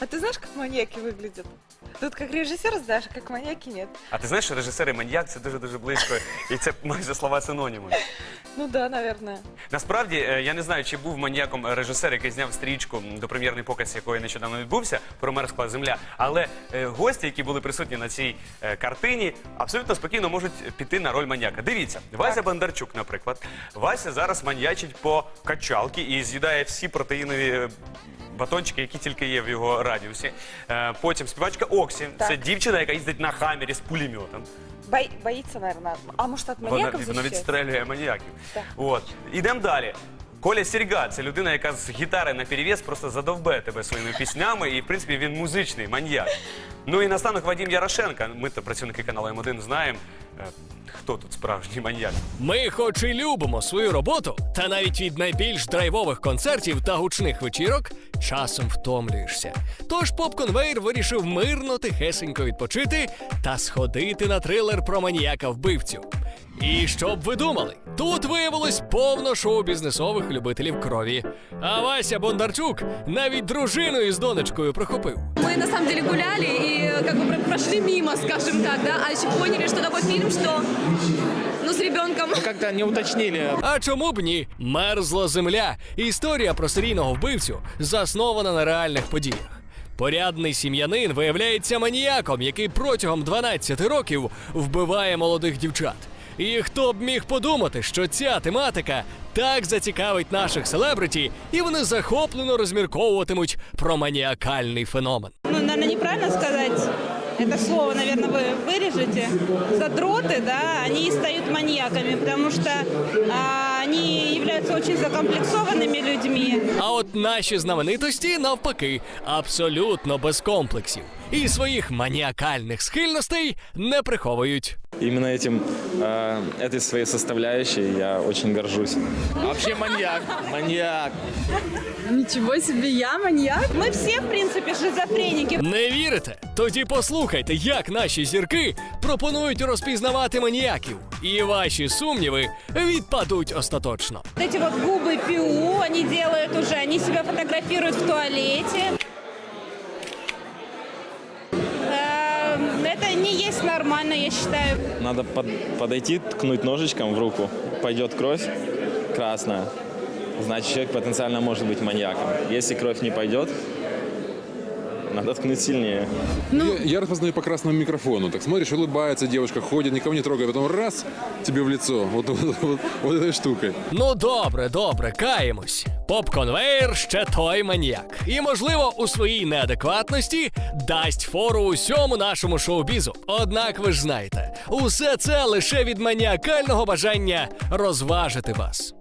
А ты знаешь, как маньяки выглядят? Тут как режиссер знаешь, а как маньяки нет. А ти знаєш, що режисер і маньяк це дуже дуже близько, і це майже слова синоніми. Ну да, наверное. Насправді е, я не знаю, чи був маніяком режисер, який зняв стрічку до прем'єрний показ, якої нещодавно відбувся про мерзкла земля. Але е, гості, які були присутні на цій е, картині, абсолютно спокійно можуть піти на роль маньяка. Дивіться, Вася Бондарчук, наприклад. Вася зараз маньячить по качалки і з'їдає всі протеїнові. Батончики, які тільки є в його радіусі. Потім співачка Оксі. Так. Це дівчина, яка їздить на хамері з пулеметом. Боїться, наверное. А може, от Вона, маньяков вона відстрелює маніяків. Так. От. Ідемо далі. Коля Сірга це людина, яка з гітари на перевес просто задовбе тебе своїми піснями, і в принципі він музичний маньяк. Ну і настанок Вадим Ярошенко. Ми то працівники каналу М1 знаємо, е, хто тут справжній маньяк. Ми, хоч і любимо свою роботу, та навіть від найбільш драйвових концертів та гучних вечірок часом втомлюєшся. Тож поп-конвейер вирішив мирно тихесенько відпочити та сходити на трилер про маніяка вбивцю. І що б ви думали? Тут виявилось повно шоу-бізнесових любителів крові. А Вася Бондарчук навіть дружину із донечкою прихопив. Мы на самом деле гуляли и как бы про- прошли мимо, скажем так, да, а еще поняли, что такой фильм, что ну с ребенком. Как-то не уточнили. А чому б ні? Мерзла земля. Історія про серійного вбивцю заснована на реальних подіях. Порядний сім'янин виявляється маніяком, який протягом 12 років вбиває молодих дівчат. І хто б міг подумати, що ця тематика так зацікавить наших селебриті, і вони захоплено розмірковуватимуть про маніакальний феномен. ну, наверное, неправильно сказать, это слово, наверное, вы вырежете. Задроты, да, они и стают маньяками, потому что а, они являются очень закомплексованными людьми. А от наші знаменитості навпаки абсолютно без комплексів і своїх маніакальних схильностей не приховують. Именно этим, э, этой своей составляющей я очень горжусь. Вообще маньяк. Маньяк. Ничего себе, я маньяк? Мы все, в принципе, шизофреники. Не вірите? Тоді послухайте, як наші зірки пропонують розпізнавати маніяків, і ваші сумніви відпадуть остаточно. Вот эти вот губы ПИУ они делают уже, они себя фотографируют в туалете. Это не есть нормально, я считаю. Надо под- подойти, ткнуть ножичком в руку. Пойдет кровь красная. Значит, человек потенциально может быть маньяком. Если кровь не пойдет, надо ткнуть сильнее. Я, я распознаю по красному микрофону. Так смотришь, улыбается девушка, ходит, никого не трогает, потом раз тебе в лицо вот, вот, вот- вот этой штукой. Ну добре, добре, каємось. Поп-конвейер ще той маніяк. І, можливо, у своїй неадекватності дасть фору усьому нашому шоу-бізу. Однак ви ж знаєте, усе це лише від маніакального бажання розважити вас.